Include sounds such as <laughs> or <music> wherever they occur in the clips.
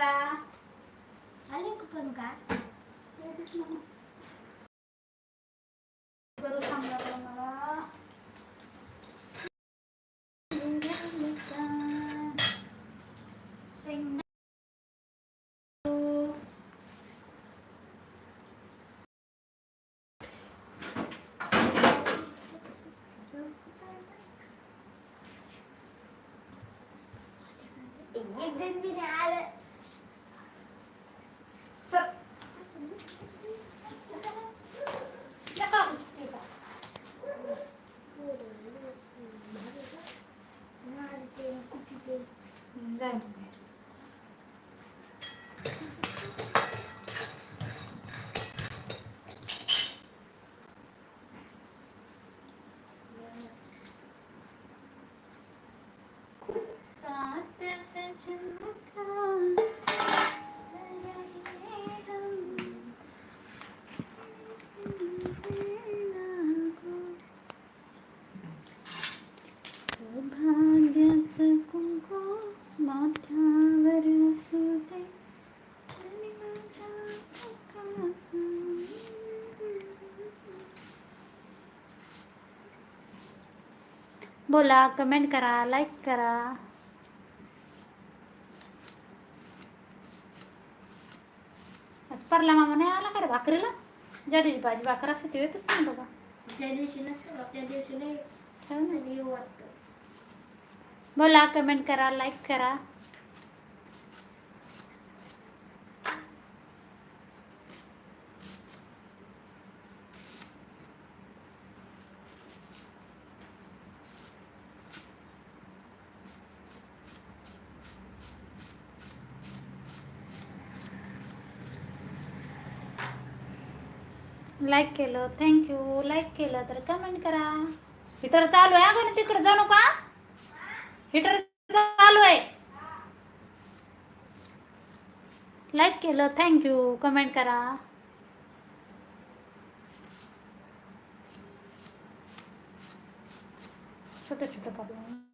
करा आले कुपन का करू सांगा बरं मला शेंगदाणे. एक जण बी नाही आलं सर. नका बसू तिथं. मारते कुठे हम्म, जा मग बाहेर. साथ सजन का रहे हम सौभाग्याचं कुंकू माथ्यावर असू दे आणि माझ्या एका- बोला कमेंट करा लाईक करा. आज परला मामा नाही आला का रे भाकरीला? ज्या दिवशी भाजी भाकर असते ते येतच नाही बाबा. त्या दिवशी नसतं बघ, त्या दिवशी नाही बोला कमेंट करा लाईक करा. लाईक केलं थँक्यू लाईक केलं तर कमेंट करा. हिटर चालू आहे अगं तिकडे जाऊ नका. हिटर चालू आहे. लाईक केलं थँक्यू कमेंट करा. छोटं छोटं पापड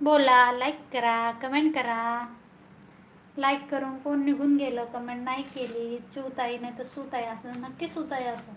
बोला लाईक करा कमेंट करा. लाईक करून कोण निघून गेलं कमेंट नाही केली. चूताई नाही तर सुताई असं नक्की सुताई असं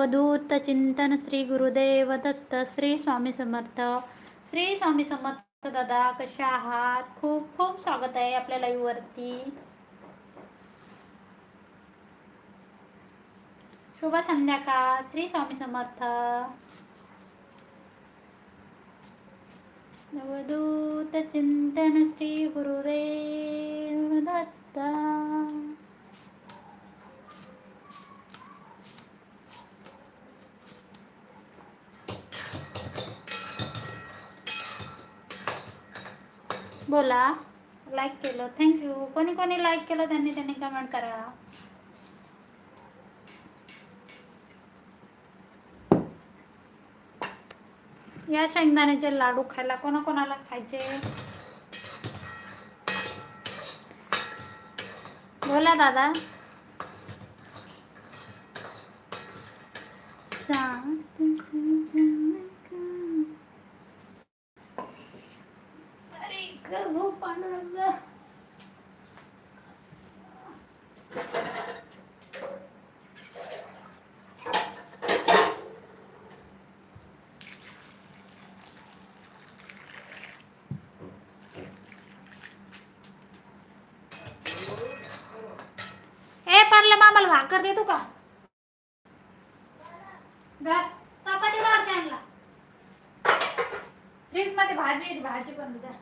अवधूत चिंतन श्री गुरुदेव दत्त श्री स्वामी समर्थ श्री स्वामी समर्थ दादा कशा आहात खूप खूप स्वागत आहे आपल्या लाईव्ह वरती. शुभ संध्याकाळ. श्री स्वामी समर्थ अवधूत चिंतन श्री गुरुदेव दत्ता बोला. लाईक केलं. थँक्यू कोणी कोणी लाईक केलं त्यांनी त्यांनी कमेंट करा. या शेंगदाण्याचे लाडू खायला कोणाकोणाला खायचे? बोला दादा. सांग सजना का अरे कर भाऊ पांडुरंग ए पार्ले मामाला भाकर देतो का घर चपाती भाकर आणला फ्रीजमध्ये भाजी आहे, भाजी पण द्या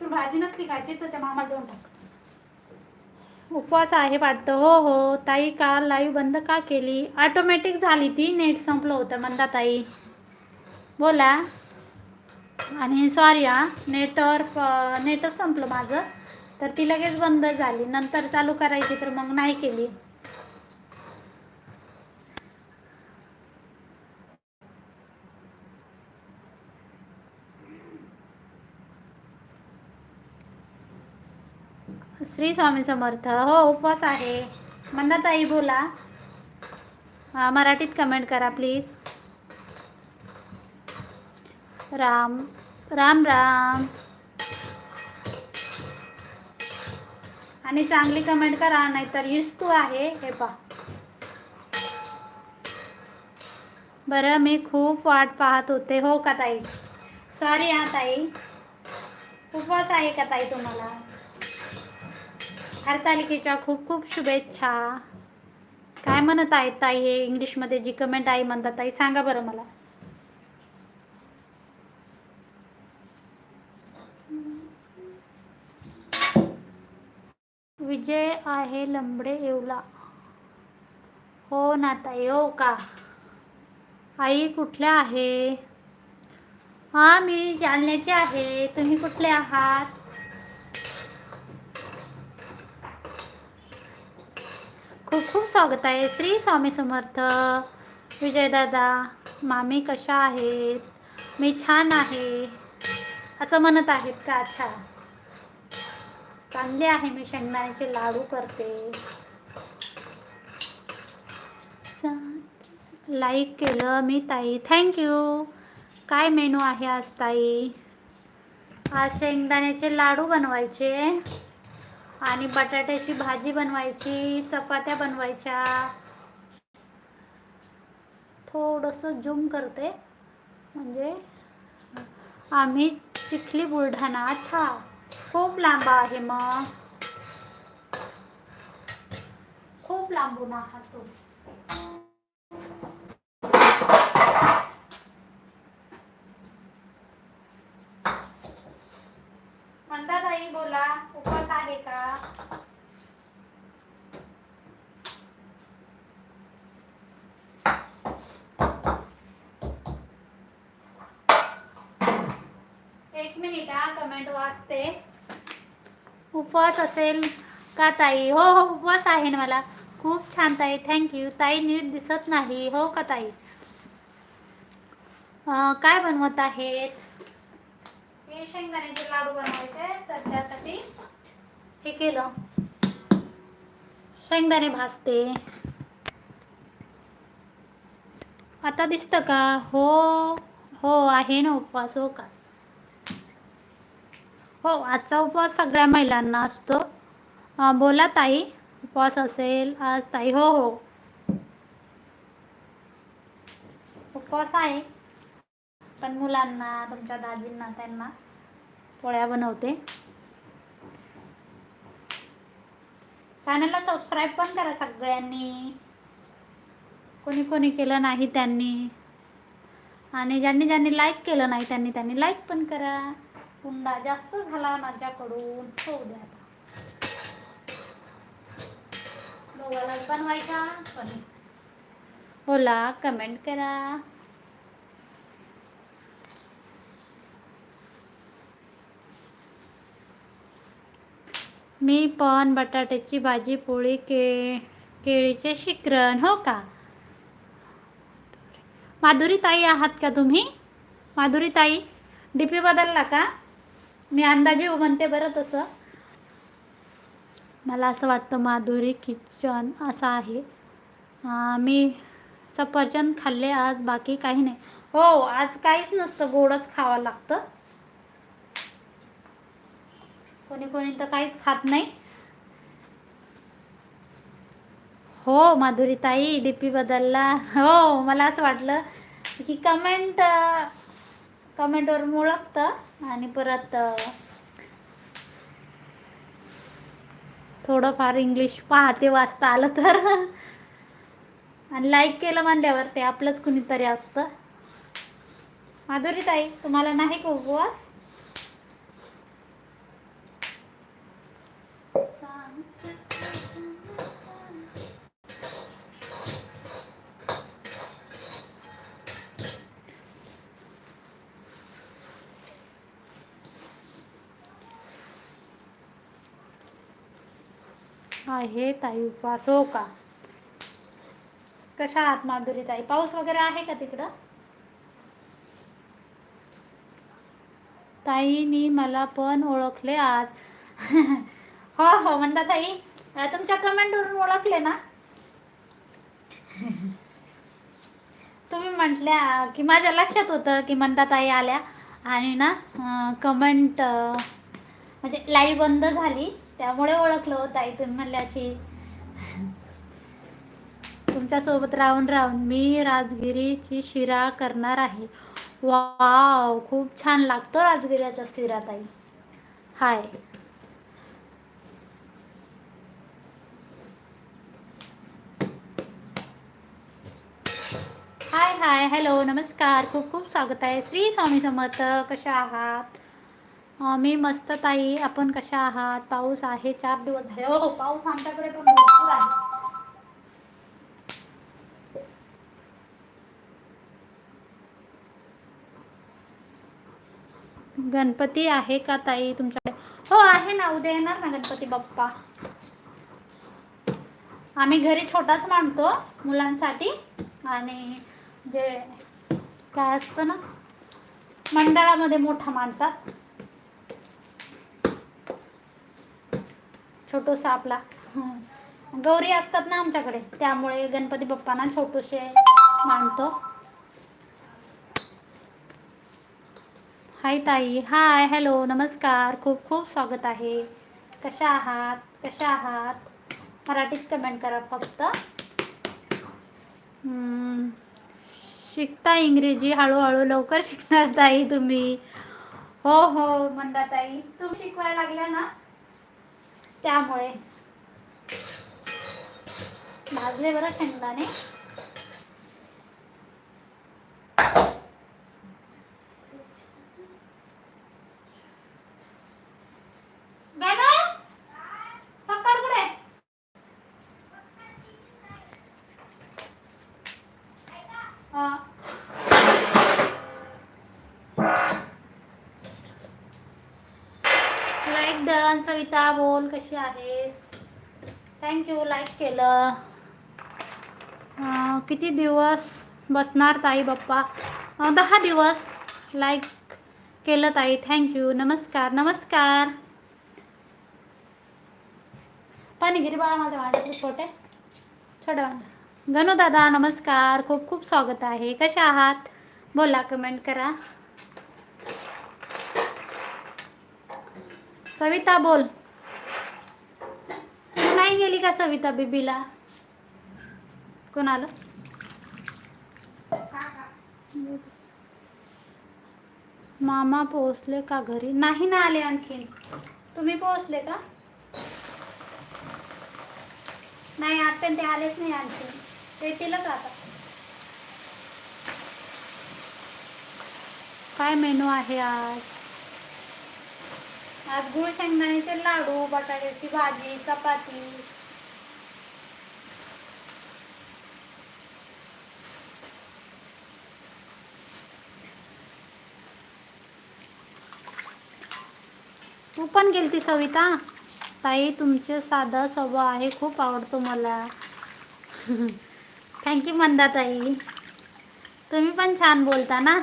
तू भाजी नसली खायची तर त्या मामाला देऊन टाक उपवास आहे वाटतं. हो हो. ताई काल लाईव्ह बंद का केली? ऑटोमॅटिक झाली ती. नेट संपलं होतं मंदा ताई बोला. आणि सॉरी हा. नेटवर नेटच संपलं माझं. तर ती लगेच बंद झाली. नंतर चालू करायची तर मग नाही केली. श्री स्वामी समर्थ. हो उपवास आहे. मंदाताई बोला. मराठीत कमेंट करा प्लीज राम राम राम. आणि चांगली कमेंट करा नाहीतर युस्तू आहे. हे पा बरं मी खूप वाट पाहत होते. हो का ताई? सॉरी हा ताई. उपवास आहे का ताई तुम्हाला? हरतालिकेच्या खूप खूप शुभेच्छा. काय म्हणत आहेत ताई हे इंग्लिशमध्ये जी कमेंट आहे म्हणतात ताई सांगा बरं मला. विजय आहे लंबडे येवला. हो ना ताई हो का? आई कुठल्या आहे? हां मी जालन्याची आहे. तुम्ही कुठले आहात? खूप खूप स्वागत आहे. श्री स्वामी समर्थ. विजयदादा मामी कशा आहेत? मी छान आहे. असं म्हणत आहेत का? अच्छा. चांगले आहे मी शेंगदाण्याचे लाडू करते. लाईक केलं मी ताई. थँक्यू काय मेनू आहे आज ताई? आज शेंगदाण्याचे लाडू बनवायचे. आणि बटाट्याची भाजी बनवायची चपात्या बनवायच्या. थोडंसं झूम करते. म्हणजे आम्ही चिखली बुलढाणा अच्छा खूप लांब आहे मग. खूप लांबून आहात तुम्ही म्हणता ताई बोला उपवास आहे का एक मिनिट हा कमेंट वाचते. उपवास असेल का ताई? हो हो उपवास आहे ना मला. खूप छान ताई. थँक्यू ताई नीट दिसत नाही. हो का ताई? काय बनवत आहेत? हे शेंगदाण्याचे लाडू बनवायचे तर त्यासाठी हे केलं. शेंगदाणे भाजते. आता दिसतं का? हो हो आहे ना उपवास. हो का? हो आजचा उपवास सगळ्या महिलांना असतो. बोला ताई उपवास असेल आज ताई हो हो. उपवास आहे पण मुलांना तुमच्या दाजींना त्यांना पोळ्या बनवते. चॅनलला सबस्क्राईब पण करा सगळ्यांनी. कोणी कोणी केलं नाही त्यांनी. आणि ज्यांनी ज्यांनी लाईक केलं नाही त्यांनी त्यांनी लाईक पण करा. कुंदा जास्त झाला माझ्याकडून. होऊ द्या पण दोघाला बनवायचा पण. ओला कमेंट करा. मी पण बटाट्याची भाजी पोळी के केळीचे शिकरण हो का? माधुरी ताई आहात का तुम्ही? माधुरी ताई डी पी बदलला का? मी अंदाजे म्हणते बरं तसं. मला असं वाटतं माधुरी किचन असं आहे. मी सफरचंद खाल्ले आज बाकी काही नाही. हो आज काहीच नसतं गोडच खावं लागतं. कोणी कोणी तर काहीच खात नाही. हो माधुरी ताई डी पी बदलला. हो मला असं वाटलं की कमेंट कमेंटवर ओळखतं आणि परत थोडंफार इंग्लिश पाहते वाचता आलं तर. आणि लाईक केलं म्हणल्यावर ते आपलंच कुणीतरी असतं. माधुरी ताई तुम्हाला नाही का उपवास? आहे ताई उपवास हो का? कशा आहात माधुरी ताई? पाऊस वगैरे आहे का तिकडं? ताईनी मला पण ओळखले आज. <laughs> हो हो म्हणता ताई तुमच्या कमेंटवरून ओळखले ना? <laughs> तुम्ही म्हटल्या की माझ्या लक्षात होतं की म्हणता ताई आल्या आणि ना कमेंट म्हणजे लाईव्ह बंद झाली. त्यामुळे ओळखलं होतं आई तुम्ही म्हणल्या की तुमच्यासोबत राहून राहून मी राजगिरीची शिरा करणार आहे. वाव खूप छान लागतो राजगिऱ्याचा शिरा ताई. हाय. हाय हाय हॅलो नमस्कार. खूप खूप स्वागत आहे. श्री स्वामी समर्थ कशा आहात? मी मस्त ताई आपण कशा आहात? पाऊस आहे चार दिवस झाले. हो पाऊस आमच्याकडे पण भरपूर आहे. गणपती आहे का ताई तुमच्याकडे? हो आहे ना. उद्या येणार ना गणपती बाप्पा. आम्ही घरी छोटाच मांडतो मुलांसाठी. आणि जे काय असतं ना मंडळामध्ये मोठा मांडतात. छोटूसा आपला. गौरी असतात ना आमच्याकडे त्यामुळे गणपती बाप्पांना छोटूसे मांडतो हाय ताई हाय हॅलो नमस्कार खूप खूप स्वागत आहे. कशा आहात? कशा आहात? मराठीत कमेंट करा फक्त. शिकता इंग्रजी हळूहळू लवकर शिकणार ताई तुम्ही. हो हो म्हणता ताई तुम्ही शिकवायला लागल्या ना? त्यामुळे. भाजले बरं शेंगदाणे डन सविता बोल कशी आहेस? थँक्यू लाईक केलं. किती दिवस बसणार ताई बाप्पा? दहा दिवस लाईक केलं ताई. थँक्यू नमस्कार नमस्कार. पाणीगिरी बाळा माझ्या वाड्यातले छोटे. छोटे गणू दादा नमस्कार. खूप खूप स्वागत आहे. कसे आहात? बोला कमेंट करा. सविता बोल. तू नाही गेली का सविता बेबीला? कोण आलं मामा पोहोचले का घरी? नाही ना आले आणखीन. तुम्ही पोहोचले का? नाही आता ते आलेच नाही आणखी येतीलच आता. काय मेनू आहे आज? आज गुळ शेंगदाण्याचे लाडू बटाट्याची भाजी चपाती. तू पण गेलती सविता? ताई तुमचे साधा स्वभाव आहे खूप आवडतो मला. थँक्यू मंदा ताई तुम्ही पण छान बोलता ना?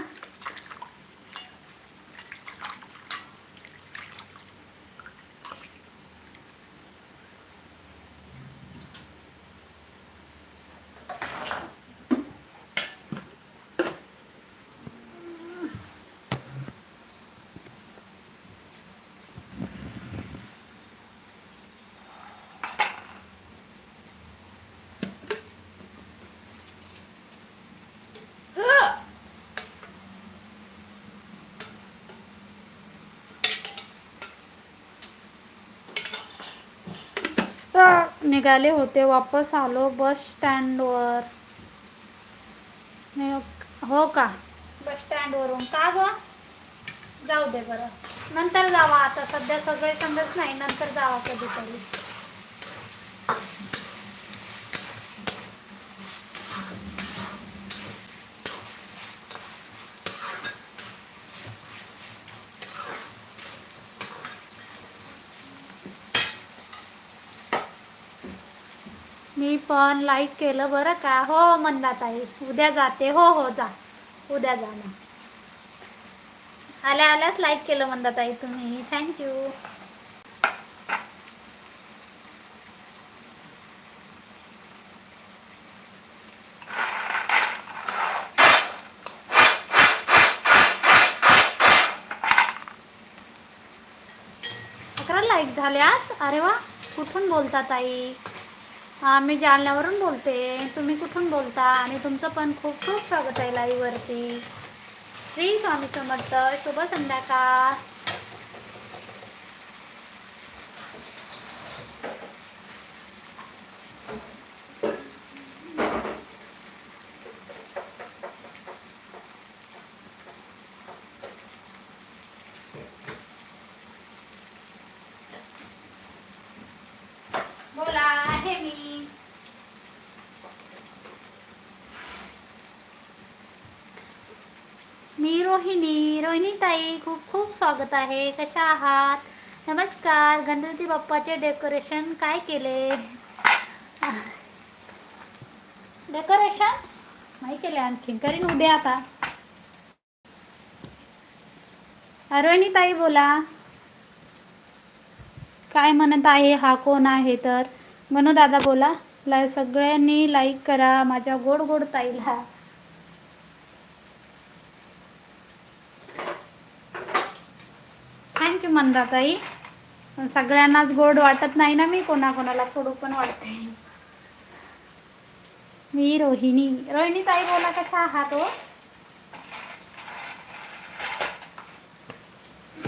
निघाले होते वापस आलो बस स्टँडवर. हो का? बस स्टँडवरून. का ग? जाऊ दे बरं. नंतर जावा आता. सध्या सगळे समजत नाही. नंतर जावा कधीतरी मी पण लाईक केलं बरं का? हो मंदाताई. उद्या जाते. हो हो जा. उद्या जा ना. आल्या आल्याच लाईक केलं मंदाताई तुम्ही. थँक्यू अकरा लाईक झाल्यास अरे वा कुठून बोलता ताई? मी जालन्यावरून बोलते. तुम्ही कुठून बोलता? आणि तुमचं पण खूप खूप स्वागत आहे लाईव्हवरती श्री स्वामी समर्थ शुभ संध्याकाळ बोला आहे मी मी रोहिणी रोहिणीताई खूप खूप स्वागत आहे. कशा आहात? नमस्कार. गणपती बाप्पाचे डेकोरेशन काय केले? डेकोरेशन? नाही केले आणखीन. करीन उद्या आता. रोहिणीताई बोला. काय म्हणत आहे? हा कोण आहे तर? मनू दादा बोला. ला सगळ्यांनी लाईक करा. माझ्या गोड गोड ताईला. थँक्यू मंदाताई. सगळ्यांनाच गोड वाटत नाही ना मी कोणाकोणाला थोडं पण वाटते. मी रोहिणी. रोहिणी ताई बोला कशा आहात हो?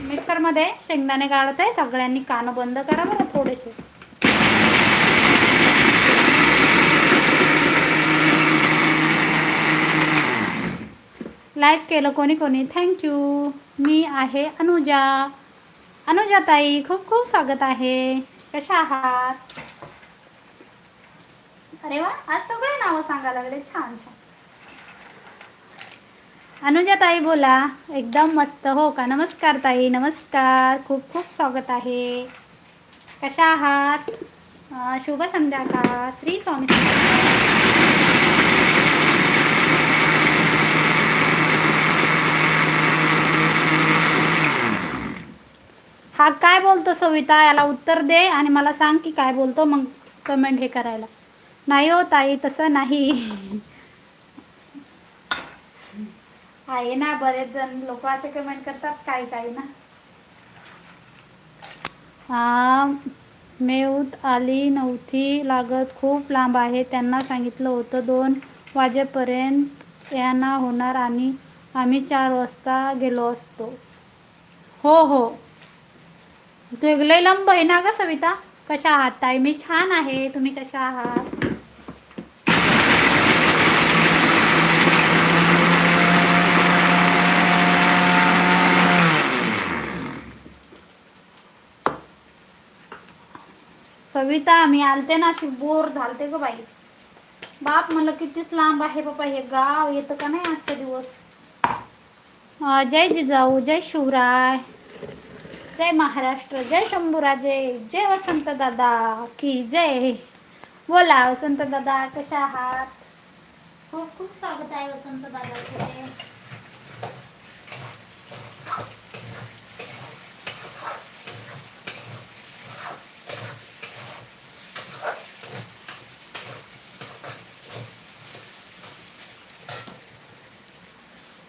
मिक्सरमध्ये शेंगदाणे काढत आहे सगळ्यांनी कानं बंद करा बरं थोडेसे. लाईक केलं कोणी कोणी. थँक्यू मी आहे अनुजा. अनुजा ताई खूप खूप स्वागत आहे. कशा आहात? अरे वा आज सगळे नावं सांगायला लागले. छान छान. अनुजा ताई बोला. एकदम मस्त. हो का? नमस्कार ताई. नमस्कार. खूप खूप स्वागत आहे. कशा आहात? शुभ संध्याकाळ. श्री स्वामी हा काय बोलतो सविता? याला उत्तर दे आणि मला सांग की काय बोलतो मग कमेंट हे करायला. नाही हो ताई तसं नाही. आहे ना बरेच जण लोक असे कमेंट करतात काही काही ना. मेऊत आली नव्हती लागत खूप लांब आहे. त्यांना सांगितलं होतं दोन वाजेपर्यंत यांना होणार आणि आम्ही चार वाजता गेलो असतो. हो हो. तू लय लांब आहे ना ग सविता? कशा आहात ताई? मी छान आहे. तुम्ही कशा आहात? सविता मी आलते ना अशी बोर झालते ग बाई. बाप मला कितीच लांब आहे बाबा हे गाव. येतं का नाही आजचा दिवस? जय जिजाऊ जय शिवराय. जय महाराष्ट्र जय शंभूराजे जय वसंत दादा की जय. बोला वसंत दादा कशा आहात? खूप खूप स्वागत आहे वसंत दादाचे.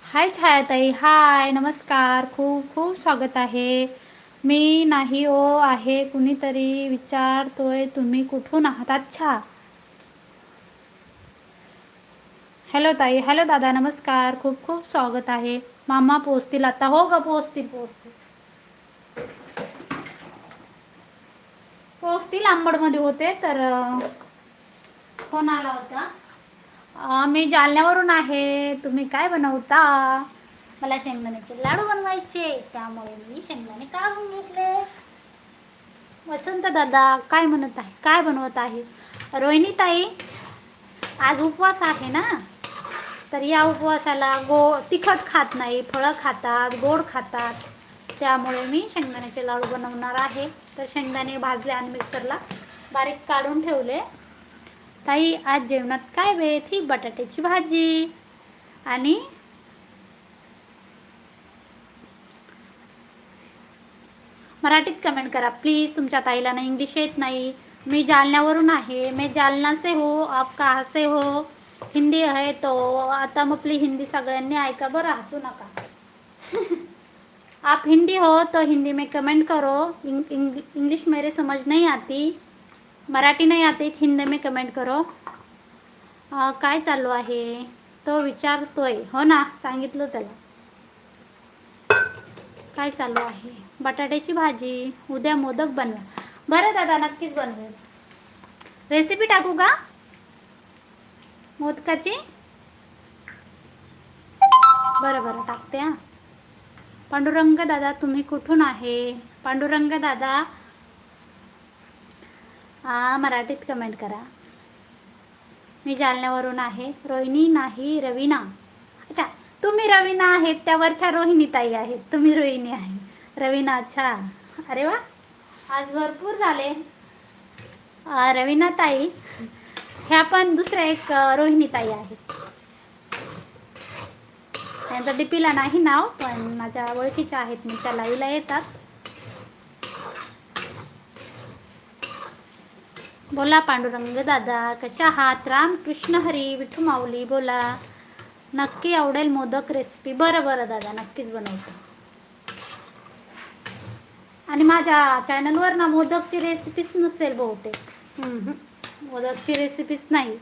हाय छायाताई हाय नमस्कार खूप खूप स्वागत आहे. मी नाही ओ आहे कुणीतरी. विचारतोय तुम्ही कुठून आहात? अच्छा. हॅलो ताई. हॅलो दादा नमस्कार. खूप खूप स्वागत आहे. मामा पोचतील आता. हो ग पोचतील पोचतील पोचतील आंबडमध्ये होते तर फोन आला होता. मी जालन्यावरून आहे. तुम्ही काय बनवता? मला शेंगदाण्याचे लाडू बनवायचे त्यामुळे मी शेंगदाणे काढून घेतले. वसंत दादा काय म्हणत आहे? काय बनवत आहे? रोहिणी ताई आज उपवास आहे ना? तर या उपवासाला गो तिखट खात नाही फळं खातात गोड खातात. त्यामुळे मी शेंगदाण्याचे लाडू बनवणार आहे. तर शेंगदाणे भाजले आणि मिक्सरला बारीक काढून ठेवले. ताई आज जेवणात काय वेळ ही बटाट्याची भाजी आणि मराठीत कमेंट करा. प्लीज तुमच्या ताईला ना इंग्लिश येत नाही. मी जालन्यावरून आहे. मैं जालना से हो आप कहाँ से हो? हिंदी आहे तो. आता मग आपली हिंदी सगळ्यांनी ऐका बरं हसू नका. <laughs> आप हिंदी हो तो हिंदी में कमेंट करो. इंग, इंग, इंग्लिश मेरे समझ नहीं आती. मराठी नाही आती हिंदी में कमेंट करो. काय चालू आहे? तो विचारतोय. हो ना सांगितलं त्याला. काय चालू आहे? बटाट्याची भाजी उद्या मोदक बनवा. बरं दादा नक्कीच बनवेल रेसिपी टाकू का? मोदकाची? बरं बरं टाकते हां. पांडुरंग दादा तुम्ही कुठून आहे? पांडुरंग दादा हा मराठीत कमेंट करा. मी जालन्यावरून आहे. रोहिणी नाही रवीना. अच्छा तुम्ही रवीना आहेत त्यावरच्या रोहिणी ताई आहेत. तुम्ही रोहिणी आहेत. रवीना अच्छा. अरे वा. आज भरपूर झाले. रवीना ताई. ह्या पण दुसऱ्या एक रोहिणी ताई आहेत. त्यांचं डीपीला नाही नाव पण माझ्या ओळखीच्या आहेत. मी त्या लाईव्हला येतात. बोला पांडुरंग दादा कशा आहात? रामकृष्ण हरी विठू माऊली बोला. नक्की आवडेल मोदक रेसिपी बरं बरं दादा. नक्कीच बनवतो. आणि माझ्या चॅनलवर ना मोदकची रेसिपीच नसेल बहुतेक. मोदकची रेसिपीच नाही.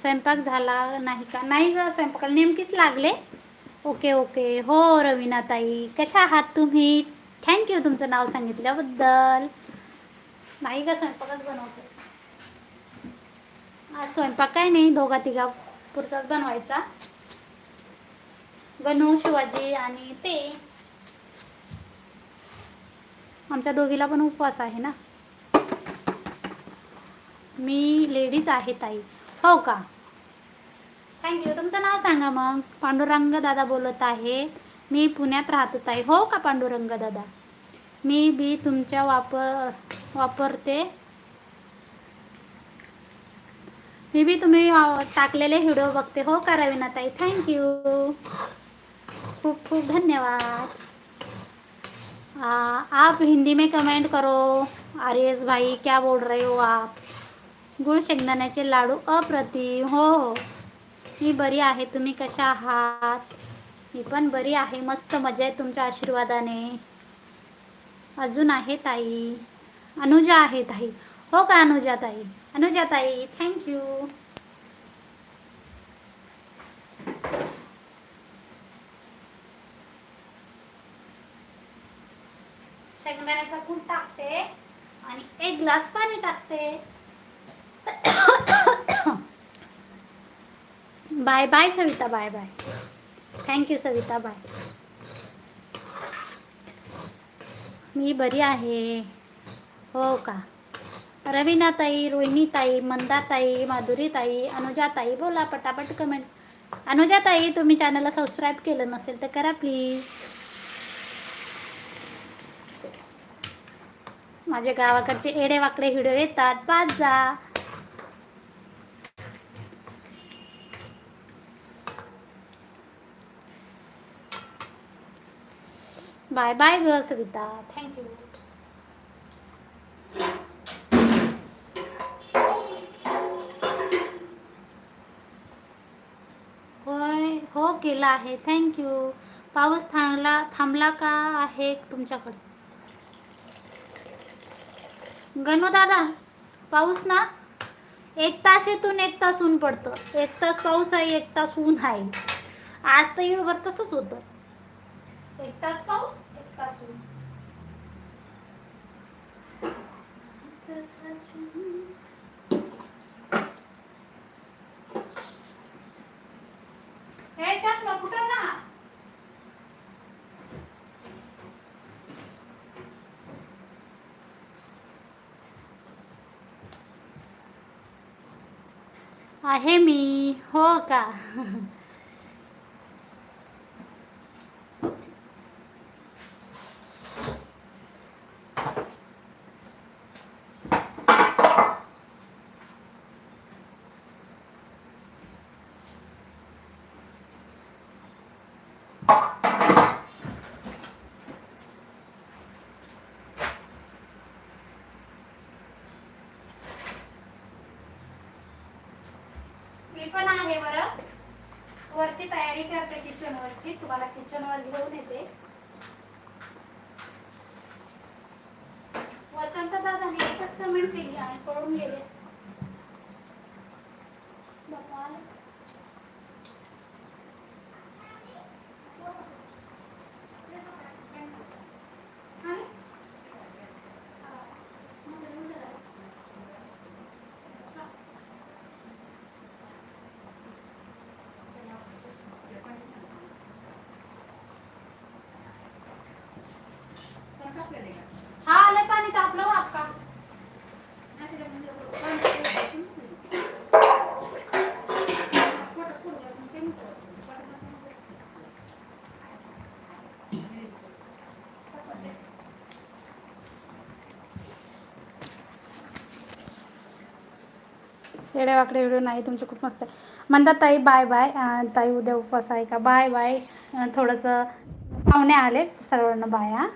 स्वयंपाक झाला नाही का? नाही ग स्वयंपाकाला नेमकीच लागले. Okay okay. हो रवीनाताई. कशा आहात तुम्ही? थँक्यू तुमचं नाव सांगितल्याबद्दल. नाही का स्वयंपाकच बनवते. आज स्वयंपाक काय नाही दोघा तिघा पुरताच बनवायचा. गणू शिवाजी आणि ते. आमच्या दोघीला पण उपवास आहे ना? मी लेडीज आहे ताई. हो का? थँक्यू तुमचं नाव सांगा मग. पांडुरंग दादा बोलत आहे. मी पुण्यात राहतो ताई. हो का पांडुरंग दादा? मी बी तुमच्या वापर वापरते. मी बी तुम्ही टाकलेले व्हिडिओ बघते. हो का रवीना ताई? थँक्यू खूप खूप धन्यवाद. आ, आप हिंदी में कमेंट करो. आर्यस भाई क्या बोल रहे हो आप? गुळ शेंगदाण्याचे लाडू अप्रतिम. हो हो. मी बरी आहे. तुम्ही कशा आहात? मी पण बरी आहे. मस्त मजा आहे तुमच्या आशीर्वादाने. अजून आहे ताई. अनुजा आहे ताई. हो का अनुजा ताई? अनुजा ताई थँक्यू शेंगदाण्याचा कूट टाकते आणि एक ग्लास पाणी टाकते. Bye bye Savita bye bye. Thank you Savita bye. मी बरी आहे. हो का? रवीनाताई रोहिणीताई मंदाताई माधुरीताई अनुजाताई बोला पटापट कमेंट अनुजाताई तुम्ही चॅनलला सबस्क्राईब केलं नसेल तर करा प्लीज माझे गावाकडचे एडेवाकडे हिडो येतात. पाच जा. बाय बाय ग सविता. थँक्यू होय हो केला आहे. थँक्यू पाऊस थांबला थांबला का आहे तुमच्याकडे? गणू दादा पाऊस ना? एक तास येतून एक तास ऊन पडतं. एक तास पाऊस आहे एक तास ऊन आहे. आज तर येळभर तसंच होतं. एक तास पाऊस एक तास ऊन हे चष्मा कुठं ना आहे मी. हो का मी पण आहे बरं वरची तयारी करते किचन तुम्हाला किचनवर घेऊन येते वसंत दादाने एकच कमेंट केली आणि पळून गेले बाप्पा. आणि? हा आलं पाणी तापलं वाप का वेडेवाकडे व्हिडिओ नाही तुमचे खूप मस्त आहे. म्हणतात ताई बाय बाय ताई उद्या उपवास आहे का? बाय बाय थोडंसं पाहुणे आले सर्वांना बाय हां.